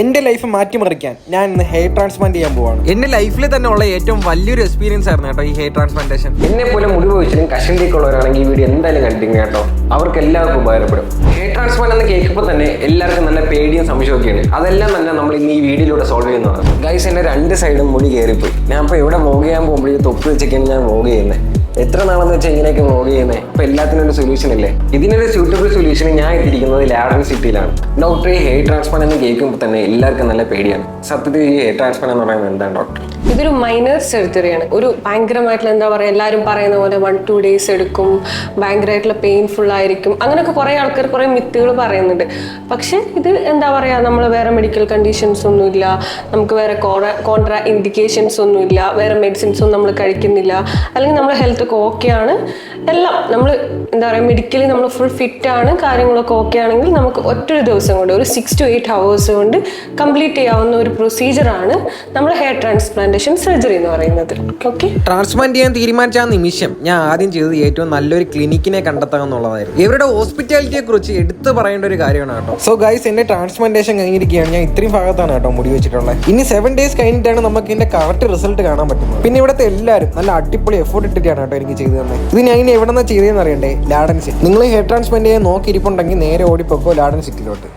എന്റെ ലൈഫ് മാറ്റിമറിക്കാൻ ഞാൻ ഇന്ന് ഹെയർ ട്രാൻസ്പ്ലാന്റ് ചെയ്യാൻ പോവാണ്. എന്റെ ലൈഫിൽ തന്നെ ഉള്ള ഏറ്റവും വലിയൊരു എക്സ്പീരിയൻസ് ആയിരുന്നു കേട്ടോ ഈ ഹെയർ ട്രാൻസ്പ്ലാന്റേഷൻ എന്നെ പോലെ മുടി വെച്ചിട്ടും കഷണ്ടിയൊക്കെ ഉള്ളവരാണെങ്കിൽ ഈ വീഡിയോ എന്തായാലും കണ്ടിങ് കേട്ടോ. അവർക്ക് എല്ലാവർക്കും ഉപകാരപ്പെടും. ഹെയർ ട്രാൻസ്പ്ലാന്റ് എന്ന് കേൾക്കുമ്പോൾ തന്നെ എല്ലാവർക്കും നല്ല പേടിയും സംശയമൊക്കെയാണ്. അതെല്ലാം തന്നെ നമ്മൾ ഇന്ന് ഈ വീഡിയോയിലൂടെ സോൾവ് ചെയ്യുന്നതാണ്. ഗൈസ് എന്റെ രണ്ട് സൈഡും മുടി കയറിപ്പോയി. ഞാൻ ഇപ്പോൾ എവിടെ വോഗ് ചെയ്യാൻ പോകുമ്പോഴേക്കും തൊപ്പി വെച്ചൊക്കെയാണ് ഞാൻ വോഗ് ചെയ്യുന്നത് എത്ര നാളെന്ന് വെച്ചാൽ ഇങ്ങനെയൊക്കെ വ്ലോഗ് ചെയ്യുന്നത് ഇപ്പൊ എല്ലാത്തിനും ഒരു സൊല്യൂഷൻ ഇല്ലേ? ഇതിനൊരു സ്യൂട്ടബിൾ സൊല്യൂഷൻ ഞാൻ എത്തിയിരിക്കുന്നത് ലാഡൻ സിറ്റിയിലാണ് ഡോക്ടർ ഈ ഹെയർ ട്രാൻസ്പ്ലാന്റ് എന്ന് കേൾക്കുമ്പോൾ തന്നെ എല്ലാവർക്കും നല്ല പേടിയാണ്. സത്യത്തിൽ ഈ ഹെയർ ട്രാൻസ്പ്ലാന്റ് എന്ന് പറയുന്നത് എന്താണ് ഡോക്ടർ ഇതൊരു മൈനർ സർജറിയാണ് ഒരു ഭയങ്കരമായിട്ടുള്ള എന്താ പറയുക എല്ലാവരും പറയുന്ന പോലെ വൺ ടു ഡേയ്സ് എടുക്കും ഭയങ്കരമായിട്ടുള്ള പെയിൻഫുൾ ആയിരിക്കും. അങ്ങനെയൊക്കെ കുറേ ആൾക്കാർ കുറേ മിത്തുകൾ പറയുന്നുണ്ട്. പക്ഷേ ഇത് എന്താ പറയുക നമ്മൾ വേറെ മെഡിക്കൽ കണ്ടീഷൻസ് ഒന്നുമില്ല. നമുക്ക് വേറെ കോൺട്രാ ഇൻഡിക്കേഷൻസ് ഒന്നുമില്ല. വേറെ മെഡിസിൻസ് ഒന്നും നമ്മൾ കഴിക്കുന്നില്ല. അല്ലെങ്കിൽ നമ്മുടെ ഹെൽത്ത് ഒക്കെ ആണ്. എല്ലാം നമ്മൾ എന്താ പറയുക മെഡിക്കലി നമ്മൾ ഫുൾ ഫിറ്റ് ആണ് കാര്യങ്ങളൊക്കെ ഓക്കെ ആണെങ്കിൽ നമുക്ക് ഒറ്റൊരു ദിവസം കൊണ്ട് ഒരു സിക്സ് ടു എയ്റ്റ് ഹവേഴ്സ് കൊണ്ട് കംപ്ലീറ്റ് ചെയ്യാവുന്ന ഒരു പ്രൊസീജിയറാണ് നമ്മൾ ഹെയർ ട്രാൻസ്പ്ലാന്റേഷൻ സർജറി എന്ന് പറയുന്നത്. ഓക്കെ ട്രാൻസ്പ്ലാന്റ് ചെയ്യാൻ തീരുമാനിച്ച നിമിഷം ഞാൻ ആദ്യം ചെയ്തത് ഏറ്റവും നല്ലൊരു ക്ലിനിക്കിനെ കണ്ടെത്തുക എന്നുള്ളതായിരുന്നു. ഇവരുടെ ഹോസ്പിറ്റാലിറ്റിയെ കുറിച്ച് എടുത്തു പറയേണ്ട ഒരു കാര്യമാണ് കേട്ടോ. സോ ഗൈസ് എന്റെ ട്രാൻസ്പ്ലാന്റേഷൻ കഴിഞ്ഞിരിക്കുകയാണ്. ഞാൻ ഇത്രയും ഭാഗത്താണ് കേട്ടോ മുടി വെച്ചിട്ടുള്ളത് ഇനി സെവൻ ഡേയ്സ് കഴിഞ്ഞിട്ടാണ് നമുക്ക് ഇതിന്റെ കറക്റ്റ് റിസൾട്ട് കാണാൻ പറ്റുന്നത്. പിന്നെ ഇവിടുത്തെ എല്ലാവരും നല്ല അടിപൊളി എഫോർട്ട് ഇട്ടിട്ടാണ് കേട്ടോ എനിക്ക് ചെയ്തു തന്നെ ഇത് ഞാൻ ഇനി എവിടെ ചെയ്തതെന്ന് അറിയണ്ടേ? ലാഡൻ സിറ്റി നിങ്ങൾ ഹെയർ ട്രാൻസ്പ്ലാന്റ് ചെയ്യാൻ നോക്കിയിരിപ്പുണ്ടെങ്കിൽ നേരെ ഓടിപ്പോക്കോ ലാഡൻ സിറ്റിയിലോട്ട്.